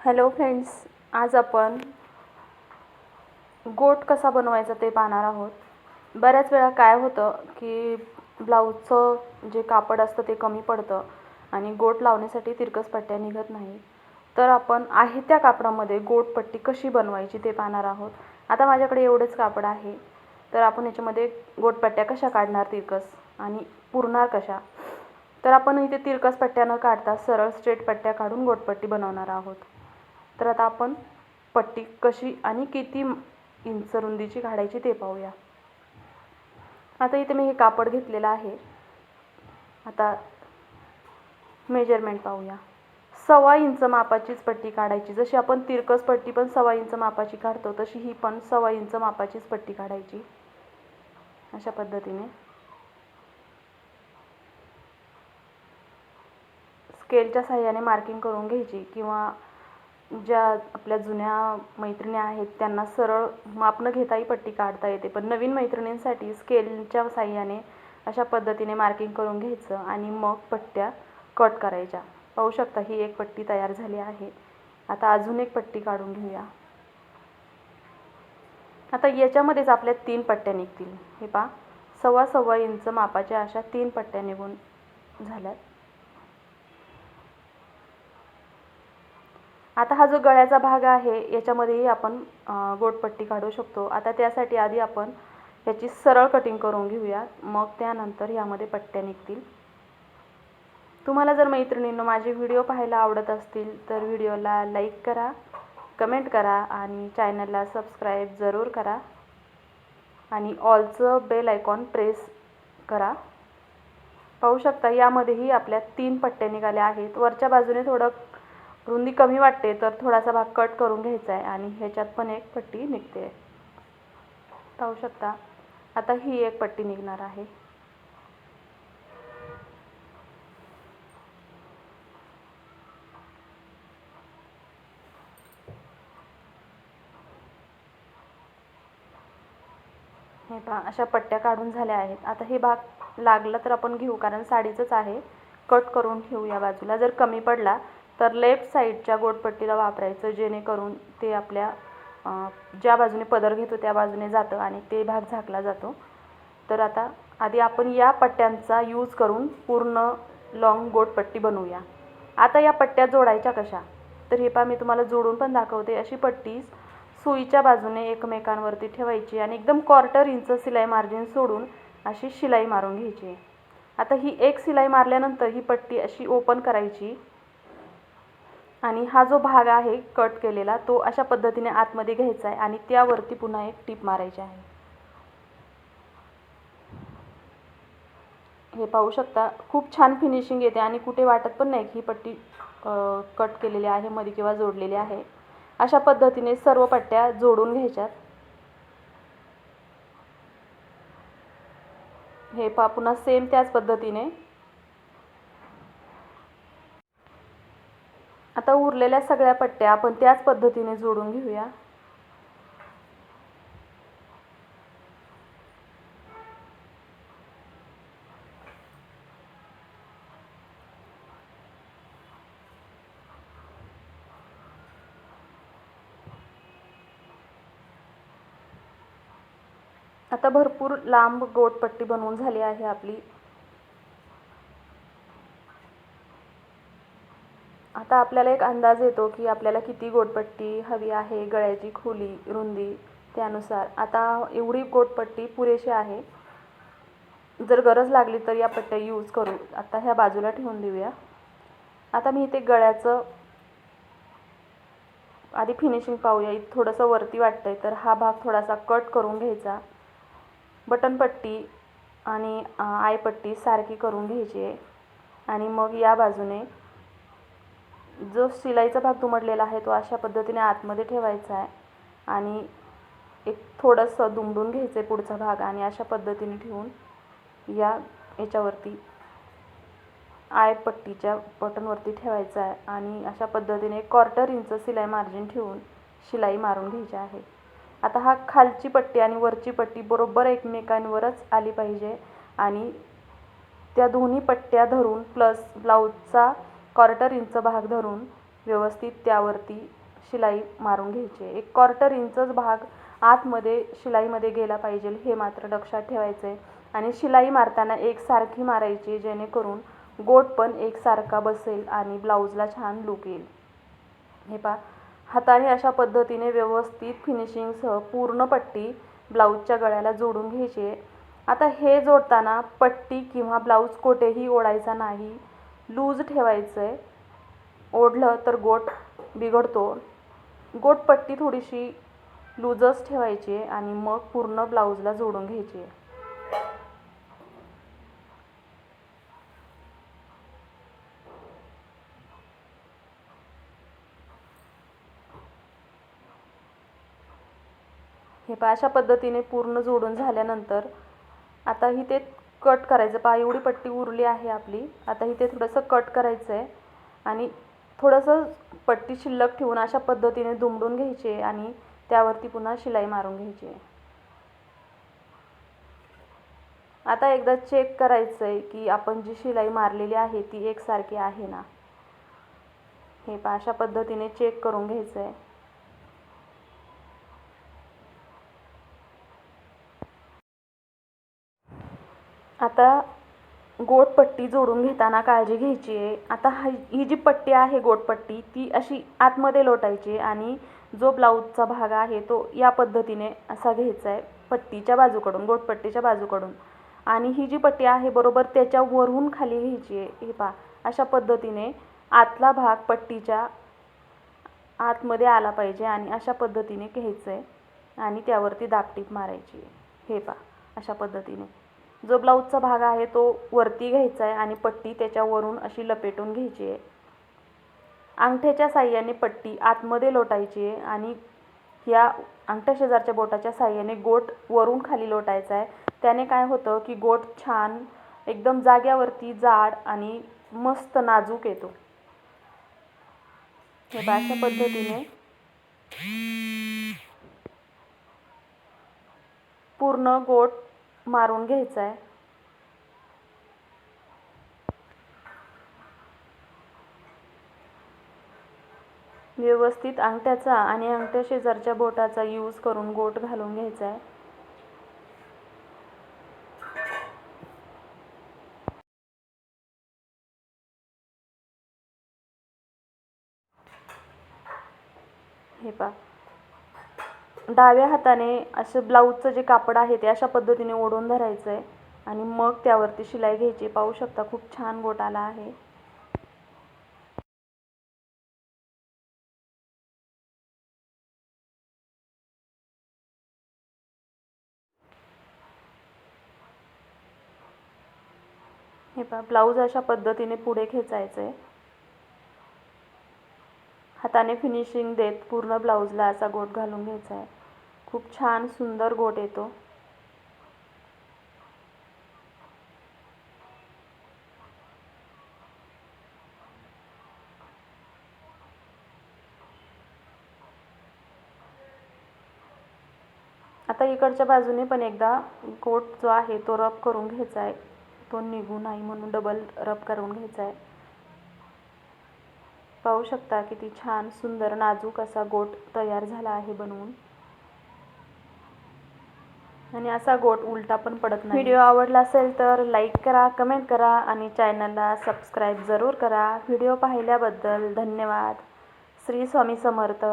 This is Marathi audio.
हॅलो फ्रेंड्स आज आपण गोट कसा बनवायचा ते पाहणार आहोत. बऱ्याच वेळा काय होतं की ब्लाऊजचं जे कापड असतं ते कमी पडतं आणि गोट लावण्यासाठी तिरकस पट्ट्या निघत नाही. तर आपण आहे त्या कापडामध्ये गोटपट्टी कशी बनवायची ते पाहणार आहोत. आता माझ्याकडे एवढंच कापड आहे. तर आपण याच्यामध्ये गोटपट्ट्या कशा काढणार तिरकस आणि पुरणार कशा? तर आपण इथे तिरकस पट्ट्या न काढता सरळ स्ट्रेट पट्ट्या काढून गोटपट्टी बनवणार आहोत. तर आता आपण पट्टी कशी आणि किती इंच रुंदीची काढायची ते पाहूया. आता इथे मी हे कापड घेतलेलं आहे. आता मेजरमेंट पाहूया. सव्वा इंच मापाचीच पट्टी काढायची. जशी आपण तिरकस पट्टी पण सव्वा इंच मापाची काढतो तशी ही पण सव्वा इंच मापाचीच पट्टी काढायची. अशा पद्धतीने. स्केलच्या साह्याने मार्किंग करून घ्यायची किंवा ज्या आपल्या जुन्या मैत्रिणी आहेत त्यांना सरळ माप न घेताही पट्टी काढता येते. पण नवीन मैत्रिणींसाठी स्केलच्या साह्याने अशा पद्धतीने मार्किंग करून घ्यायचं आणि मग पट्ट्या कट करायच्या. पाहू शकता ही एक पट्टी तयार झाली आहे. आता अजून एक पट्टी काढून घेऊया. आता याच्यामध्येच आपल्या तीन पट्ट्या निघतील. हे पहा सव्वा सव्वा इंच मापाच्या अशा तीन पट्ट्या निघून झाल्यात. आता हा जो गळ्याचा भाग आहे याच्यामध्येही आपण गोटपट्टी काढू शकतो. आता त्यासाठी आधी आपण याची सरळ कटिंग करून घेऊया. मग त्यानंतर यामध्ये पट्ट्या निघतील. तुम्हाला जर मैत्रिणींनो माझे व्हिडिओ पाहायला आवडत असतील तर व्हिडिओला लाईक करा कमेंट करा आणि चॅनलला सबस्क्राईब जरूर करा. आणि ऑलचं बेल आयकॉन प्रेस करा. पाहू शकता यामध्येही आपल्या तीन पट्ट्या निघाल्या आहेत. वरच्या बाजूने थोडं रुंदी कमी वाटते तर थोडासा भाग कट करून घ्यायचा आहे आणि ह्याच्यात पण एक पट्टी निघते. पाहू शकता आता ही एक पट्टी निघणार आहे. हे पहा अशा पट्ट्या काढून झाल्या आहेत. आता हे भाग लागला तर आपण घेऊ कारण साडीचंच आहे. कट करून ठेवू या बाजूला. जर कमी पडला तर लेफ्ट साईडच्या गोटपट्टीला वापरायचं जेणेकरून ते आपल्या ज्या बाजूने पदर घेतो त्या बाजूने जातं आणि ते भाग झाकला जातो. तर आता आधी आपण या पट्ट्यांचा यूज करून पूर्ण लॉंग गोटपट्टी बनवूया. आता या पट्ट्या जोडायच्या कशा? तर हे पहा मी तुम्हाला जोडून पण दाखवते. अशी पट्टी सुईच्या बाजूने एकमेकांवरती ठेवायची आणि एकदम क्वार्टर इंच सिलाई मार्जिन सोडून अशी शिलाई मारून घ्यायची. आता ही एक सिलाई मारल्यानंतर ही पट्टी अशी ओपन करायची आणि हा जो भाग आहे कट केलेला तो अशा पद्धतीने आतमध्ये घ्यायचा आहे आणि त्यावरती पुन्हा एक टीप मारायची आहे. हे पाहू शकता खूप छान फिनिशिंग येते आणि कुठे वाटत पण नाही की ही पट्टी कट केलेली आहे मध्ये किंवा जोडलेली आहे. अशा पद्धतीने सर्व पट्ट्या जोडून घ्यायच्यात. हे पा पुन्हा सेम त्याच पद्धतीने. आता उरलेल्या सगळ्या पट्ट्या आपण त्याच पद्धतीने जोडून घेऊया. आता भरपूर लांब गोटपट्टी बनवून झाली आहे आपली. आता आपल्याला एक अंदाज येतो की आपल्याला किती गोटपट्टी हवी आहे गळ्याची खोली रुंदी त्यानुसार. आता एवढी गोटपट्टी पुरेशी आहे. जर गरज लागली तर या पट्ट्या यूज करू. आता ह्या बाजूला ठेवून देऊया. आता मी इथे गळ्याचं आधी फिनिशिंग पाहूया. इथं थोडंसं वरती वाटतंय तर हा भाग थोडासा कट करून घ्यायचा. बटनपट्टी आणि आयपट्टी सारखी करून घ्यायची आहे. आणि मग या बाजूने जो शिलाईचा भाग दुमडलेला आहे तो अशा पद्धतीने आतमध्ये ठेवायचा आहे आणि एक थोडंसं दुमडून घ्यायचं आहे पुढचा भाग आणि अशा पद्धतीने ठेवून या याच्यावरती आय पट्टीच्या बटनवरती ठेवायचा आहे आणि अशा पद्धतीने क्वार्टर इंच शिलाई मार्जिन ठेवून शिलाई मारून घ्यायची आहे. आता हा खालची पट्टी आणि वरची पट्टी बरोबर एकमेकांवरच आली पाहिजे आणि त्या दोन्ही पट्ट्या धरून प्लस ब्लाऊजचा क्वार्टर इंच भाग धरून व्यवस्थित त्यावरती शिलाई मारून घ्यायची आहे. एक क्वार्टर इंचच भाग आतमध्ये शिलाईमध्ये गेला पाहिजे हे मात्र लक्षात ठेवायचं आहे. आणि शिलाई मारताना एकसारखी मारायची जेणेकरून गोट पण एकसारखा बसेल आणि ब्लाऊजला छान लुक येईल. हे पहा. हाताने अशा पद्धतीने व्यवस्थित फिनिशिंगसह पूर्ण पट्टी ब्लाऊजच्या गळ्याला जोडून घ्यायची आहे. आता हे जोडताना पट्टी किंवा ब्लाऊज कोठेही ओढायचा नाही. लूज ठेवायचं आहे ओढलं तर गोट बिघडतो. गोट पट्टी थोडीशी लूजच ठेवायची आहे आणि मग पूर्ण ब्लाऊजला जोडून घ्यायची. आहे हे पहा अशा पद्धतीने पूर्ण जोडून झाल्यानंतर आता ते कट करायचं. पहा एवढी पट्टी उरली आहे आपली. आता इथे थोडंसं कट करायचं आहे आणि थोडंसं पट्टी शिल्लक ठेवून अशा पद्धतीने दुमडून घ्यायची आहे आणि त्यावरती पुन्हा शिलाई मारून घ्यायची. आहे आता एकदा चेक करायचं आहे की आपण जी शिलाई मारलेली आहे ती एकसारखी आहे ना? हे पहा अशा पद्धतीने चेक करून घ्यायचं आहे आता गोटपट्टी जोडून घेताना काळजी घ्यायची आहे. आता हा ही जी पट्टी आहे गोटपट्टी ती अशी आतमध्ये लोटायची आणि जो ब्लाऊजचा भाग आहे तो या पद्धतीने असा घ्यायचा आहे पट्टीच्या बाजूकडून गोटपट्टीच्या बाजूकडून. आणि ही जी पट्टी आहे बरोबर त्याच्या वरून खाली घ्यायची आहे. हे पहा अशा पद्धतीने आतला भाग पट्टीच्या आतमध्ये आला पाहिजे आणि अशा पद्धतीने घ्यायचं आहे आणि त्यावरती दापटीप मारायची आहे. हे पहा अशा पद्धतीने. जो ब्लाऊजचा भाग आहे तो वरती घ्यायचा आहे आणि पट्टी त्याच्यावरून अशी लपेटून घ्यायची आहे. अंगठ्याच्या साह्याने पट्टी आतमध्ये लोटायची आहे आणि या अंगठ्या शेजारच्या बोटाच्या साह्याने गोट वरून खाली लोटायचा आहे. त्याने काय होतं की गोट छान एकदम जाग्यावरती जाड आणि मस्त नाजूक येतो. हे अशा पद्धतीने पूर्ण गोट मारून घ्यायचा आहे व्यवस्थित अंगठ्याचा आणि अंगठ्या शेजारच्या बोटाचा यूज करून गोट घालून घ्यायचा आहे हे पा डाव्या हाताने असं ब्लाऊजचं जे कापड आहे ते अशा पद्धतीने ओढून धरायचं आहे आणि मग त्यावरती शिलाई घ्यायची. पाहू शकता खूप छान गोट आला आहे. हे पहा ब्लाऊज अशा पद्धतीने पुढे खेचायचं आहे हाताने फिनिशिंग देत पूर्ण ब्लाऊजला असा गोट घालून घ्यायचा आहे. खूप छान सुंदर गोट येतो. आता इकडच्या बाजूने पण एकदा गोट जो आहे तो रब करून घ्यायचा आहे. तो निघू नाही म्हणून डबल रब करून घ्यायचा आहे. पाहू शकता किती छान सुंदर नाजूक असा गोट तयार झाला आहे बनवून. आणि असा गोट उलटा पण पडत नाही. व्हिडिओ आवडला असेल तर लाईक करा कमेंट करा आणि चॅनलला सबस्क्राईब जरूर करा. व्हिडिओ पाहिल्याबद्दल धन्यवाद. श्री स्वामी समर्थ.